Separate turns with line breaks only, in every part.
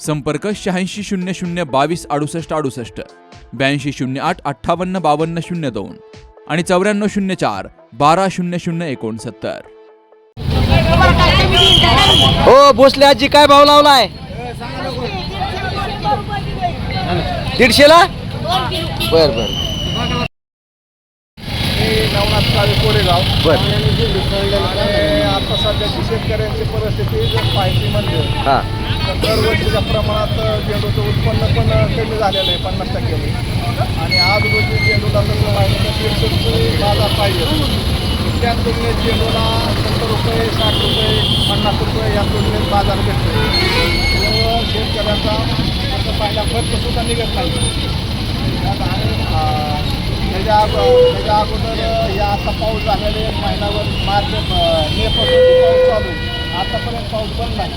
संपर्क शहाऐंशी शून्य शून्य बावीस अडुसष्ट अडुसष्ट ब्याऐंशी शून्य आठ अठ्ठावन्न बावन्न शून्य दोन आणि चौऱ्याण्णव शून्य चार बारा शून्य शून्य एकोणसत्तर.
हो भोसले आजी काय भाव लावलाय? दीडशेला? बर बर. बर.
आता सध्याची शेतकऱ्यांची परिस्थिती जर पाहिजे म्हणजे
हा.
तर दरवर्षीच्या प्रमाणात झेंडूचं उत्पन्न पण कमी झालेलं आहे पन्नास टक्क्यांनी आणि आज रोजी झेंडूला तसं पाहिजे तर दीडशे रुपये बाजार पाहिजे. त्या तुलनेत झेंडूला सत्तर रुपये साठ रुपये पन्नास रुपये या तुलनेत बाजार भेटतो त्यामुळं शेतकऱ्याचा असं पाहिला खर्च सुद्धा निघत नाही. आणि, त्याच्या त्याच्या अगोदर या आता पाऊस झालेले एक महिनाभर मार्च पाऊस चालू. आतापर्यंत पाऊस बंद नाही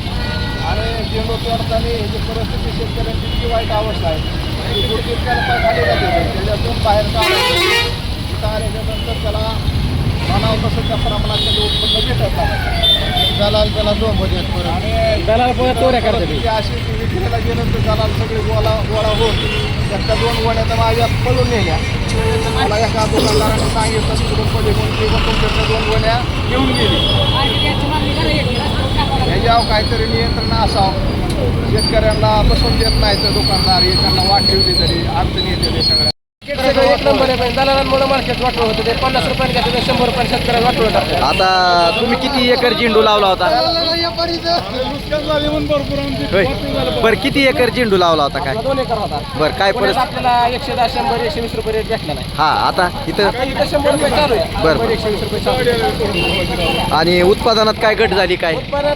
आणि झेंडू तोडताना ह्याची परिस्थिती शेतकऱ्यांची इतकी वाईट अवस्था आहे. की गुडघे त्याला पाय खाली जाते त्याच्यातून बाहेर काढायचं आल्याच्यानंतर त्याला म्हणावं तसं त्या प्रमाणात त्याचं उत्पन्न भेटत नाही. दलाल त्याला झोपत येत आणि
दलाल
अशी विक्रीला गेलं तर दलाल सगळे गोळा गोळा होऊन त्याच्या दोन वड्या तर माझ्या पळून नेल्या. मला एका दुकानदाराने सांगितलं तिकडून पलीकडून की बा तुमच्याकडे दोन वड्या घेऊन गेली. ह्याच्यावर काहीतरी नियंत्रण असावं. शेतकऱ्यांना बसून देत नाही तर दुकानदार हे त्यांना वाट ठेवली तरी अडचणी येते सगळ्या
एक नंबर आहे. पण दलालांमुळे मार्केट वाटलं होतं. ते पन्नास रुपयाने घेतलं ते शंभर रुपयाने शेतकऱ्याला वाटलं टाकलं
आता तुम्ही किती एकर झेंडू लावला होता? होय. बर किती एकर झेंडू लावला होता काय?
दोन एकर होता.
बर काय
पुण्यात
परिस्थिती?
आपल्याला एकशे दहा शंभर एकशे वीस रुपये रेट भेटला नाही.
हा आता इथं?
आता इथं शंभर रुपये चालू आहे.
बरं.
शंभर, एकशे वीस रुपये चालू आहे.
आणि उत्पादनात काय घट झाली काय?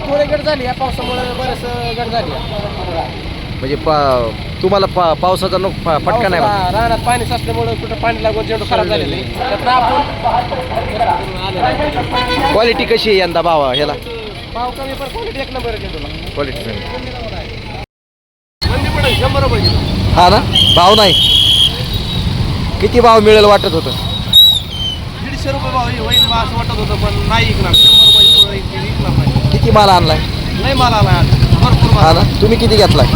थोडे गट झाली या पावसामुळे बरेच गट झाली
म्हणजे पा- तुम्हाला पा- पावसाचा नुक फा- फटका नाही बसला?
रानात पाणी साचल्यामुळे कुठं पाणी लागून झेंडू खराब झालेले त्यातनं आपण
क्वालिटी कशी आहे यंदा भावा ह्याला?
भाव कमी पण क्वालिटी एक नंबर आहे
क्वालिटी
शंभर रुपये किलो.
हा ना? भाव नाही. किती भाव मिळेल वाटत होतं?
दीडशे रुपये भाव होईल बा असं वाटत होतं पण नाही शंभर रुपये पुढे विकणार नाही
किती माल आणलाय?
नाही मला आला आज. भरपूर
हा ना? तुम्ही किती घेतलाय?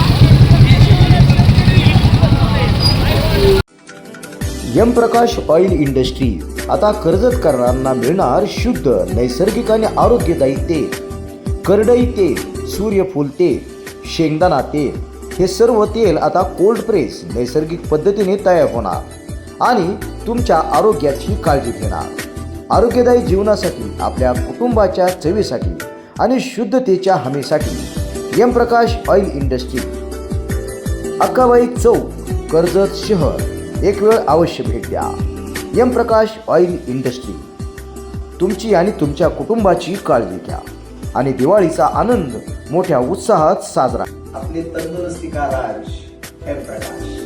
Yamprakash oil industry. आता कर्जतकरांना मिळणार शुद्ध नैसर्गिक आणि आरोग्यदायी तेल. करडई तेल सूर्यफूल तेल शेंगदाणा तेल हे सर्व तेल आता कोल्ड प्रेस नैसर्गिक पद्धतीने तयार होणार. आणि तुमच्या आरोग्याची काळजी घेणार. आरोग्यदायी जीवनासाठी आपल्या कुटुंबाच्या चवीसाठी आणि शुद्धतेच्या हमीसाठी यमप्रकाश ऑइल इंडस्ट्री. अक्काबाई चौक कर्जत शहर. एक वेळ अवश्य भेट द्या. Yamprakash oil industry. तुमची आणि तुमच्या कुटुंबाची काळजी घ्या आणि दिवाळीचा आनंद मोठ्या उत्साहात साजरा. आपले तंदुरुस्ती का राज? प्रकाश.